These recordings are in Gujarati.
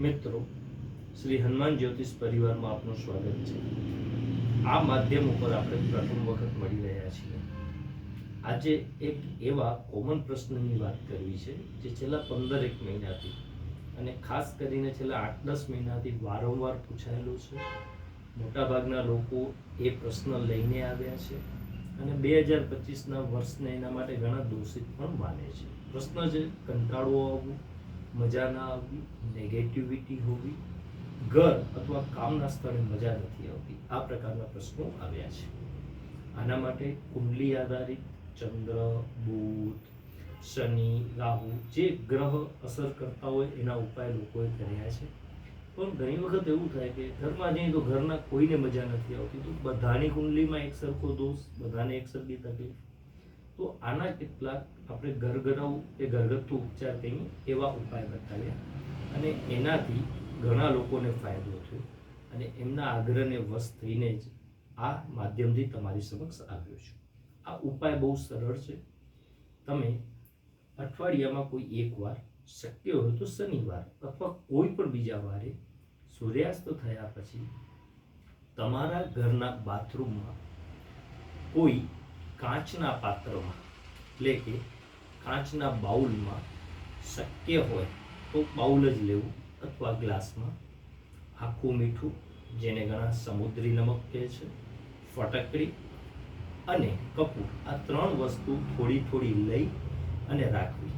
મિત્રો, શ્રી હનુમાન જ્યોતિષ પરિવારમાં આપનું સ્વાગત છે. આ માધ્યમ ઉપર આપણે પ્રથમ વખત મળી રહ્યા છીએ. આજે એક એવા કોમન પ્રશ્નની વાત કરવી છે જે છેલ્લા પંદર એક મહિનાથી અને ખાસ કરીને છેલ્લા આઠ દસ મહિનાથી વારંવાર પૂછાયેલું છે. મોટાભાગના લોકો એ પ્રશ્ન લઈને આવ્યા છે અને બે હજાર પચીસના વર્ષને એના માટે ઘણા દોષિત પણ માને છે. પ્રશ્ન છે, કંટાળો આવવું મજા ના આવવી નેગેટિવિટી હોવી, ઘર અથવા કામના સ્થળે મજા નથી આવતી. આ પ્રકારના પ્રશ્નો આવ્યા છે. આના માટે કુંડલી આધારિત ચંદ્ર, બુધ, શનિ, રાહુ જે ગ્રહ અસર કરતા હોય એના ઉપાય લોકોએ કર્યા છે. પણ ઘણી વખત એવું થાય કે ઘરમાં જઈએ તો ઘરના કોઈને મજા નથી આવતી. તો બધાની કુંડલીમાં એક સરખો દોષ, બધાને એક સરખી તકલીફ. તો આના કેટલાક આપણે ઘરઘરાઉ કે ઘરગથ્થુ ઉપચાર કહીએ એવા ઉપાય બતાવ્યા. અને એનાથી ઘણા લોકોને ફાયદો થયો અને એમના આગ્રહને વશ થઈને જ આ માધ્યમથી તમારી સમક્ષ આવ્યો છું. આ ઉપાય બહુ સરળ છે. તમે અઠવાડિયામાં કોઈ એક વાર શક્ય હોય તો શનિવાર અથવા કોઈ પણ બીજા વારે સૂર્યાસ્ત થયા પછી તમારા ઘરના બાથરૂમમાં કોઈ કાચના પાત્રમાં, એટલે કે કાચના બાઉલમાં શક્ય હોય તો બાઉલ જ લેવું અથવા ગ્લાસમાં. આખું મીઠું, જેને ઘણા સમુદ્રી નમક કહે છે, ફટકડી અને કપૂર, આ ત્રણ વસ્તુ થોડી થોડી લઈ અને રાખવી.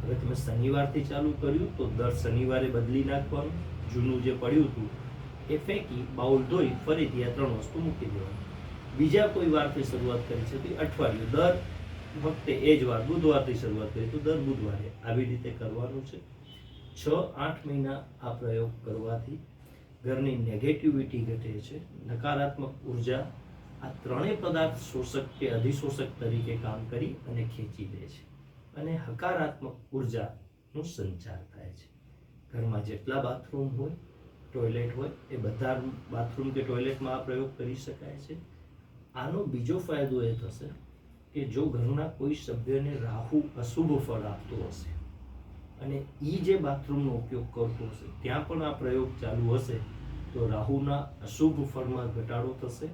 હવે તમે શનિવારથી ચાલુ કર્યું તો દર શનિવારે બદલી નાખવાનું. જૂનું જે પડ્યું હતું, એ ફેંકી બાઉલ ધોઈ ફરીથી આ ત્રણ વસ્તુ મૂકી દેવાની. બીજા કોઈ વારથી શરૂઆત કરી છે અઠવાડિયું, દર વખતે એ જ વાર, બુધવારથી શરૂઆત કરી, તો દર બુધવારે આવી રીતે કરવાનું છે. છ, આઠ મહિના આ પ્રયોગ કરવાથી ઘરની નેગેટિવિટી ઘટે છે, નકારાત્મક ઊર્જા આ ત્રણેય પદાર્થ શોષક કે અધિશોષક તરીકે કામ કરી અને ખેંચી લે છે. અને હકારાત્મક ઉર્જાનું સંચાર થાય છે. ઘરમાં જેટલા બાથરૂમ હોય, ટોયલેટ હોય, એ બધા બાથરૂમ કે ટોયલેટમાં આ પ્રયોગ કરી શકાય છે. આનો બીજો ફાયદો એ થશે કે જો ઘરના કોઈ સભ્યને રાહુ અશુભ ફળ આપતો હશે અને એ જે બાથરૂમનો ઉપયોગ કરતો હશે, ત્યાં પણ આ પ્રયોગ ચાલુ હશે, તો રાહુના અશુભ ફળમાં ઘટાડો થશે,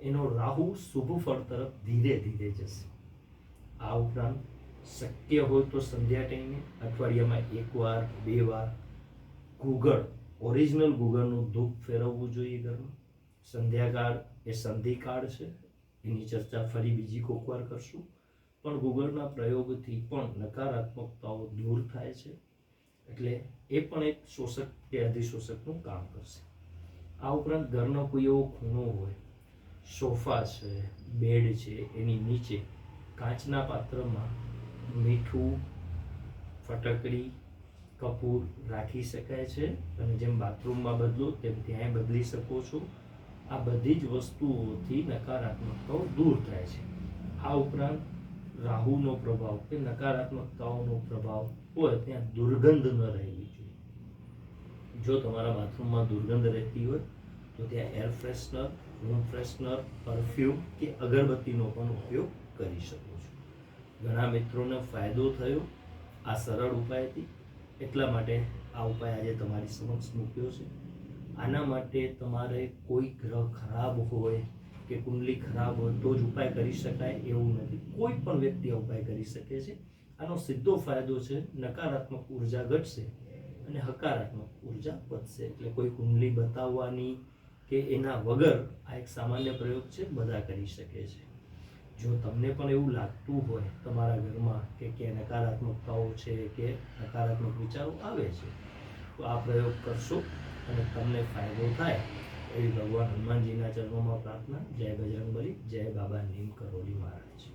એનો રાહુ શુભ ફળ તરફ ધીરે ધીરે જશે. આ ઉપરાંત શક્ય હોય તો સંધ્યા ટાઈમે અઠવાડિયામાં એકવાર, બે વાર ગુગળ, ઓરિજિનલ ગુગળનું ધૂપ ફેરવવું જોઈએ ઘરમાં. સંધ્યાકાળ એ સંધિકાળ છે. એની ચર્ચા ફરી બીજી કોકવાર કરશું. પણ ગૂગલના પ્રયોગથી પણ નકારાત્મકતાઓ દૂર થાય છે. એટલે એ પણ એક શોષક કે અધિશોષકનું કામ કરશે. આ ઉપરાંત ઘરનો કોઈ એવો ખૂણો હોય, સોફા છે, બેડ છે, એની નીચે કાચના પાત્રમાં મીઠું, ફટકડી, કપૂર રાખી શકાય છે. અને જેમ બાથરૂમમાં બદલો, તેમ ત્યાંય બદલી શકો છો. આ બધી જ વસ્તુઓથી નકારાત્મકતાઓ દૂર થાય છે. આ ઉપરાંત રાહુનો પ્રભાવ કે નકારાત્મકતાઓનો પ્રભાવ હોય ત્યાં દુર્ગંધ ન રહેવી જોઈએ. જો તમારા બાથરૂમમાં દુર્ગંધ રહેતી હોય, તો ત્યાં air freshener room freshener perfume કે અગરબત્તીનો પણ ઉપયોગ કરી શકો છો. ઘણા મિત્રોને ફાયદો થયો આ સરળ ઉપાયથી. એટલા માટે આ ઉપાય આજે તમારી સમક્ષ મૂક્યો છે. આના માટે તમારે કોઈ ગ્રહ ખરાબ હોય કે કુંડલી ખરાબ હોય તો જ ઉપાય કરી શકાય એવું નથી. કોઈ પણ વ્યક્તિ આ ઉપાય કરી શકે છે. આનો સીધો ફાયદો છે, નકારાત્મક ઊર્જા ઘટશે અને હકારાત્મક ઊર્જા વધશે. એટલે કોઈ કુંડલી બતાવવાની કે એના વગર આ એક સામાન્ય પ્રયોગ છે, બધા કરી શકે છે. જો તમને પણ એવું લાગતું હોય તમારા ઘરમાં કે ક્યાં નકારાત્મકતાઓ છે કે નકારાત્મક વિચારો આવે છે, તો આ પ્રયોગ કરશો. અને તમને ફાયદો થાય એવી ભગવાન હનુમાનજીના ચરણોમાં પ્રાર્થના. જય બજરંગબલી જય બાબા નીમ કરોલી મહારાજ.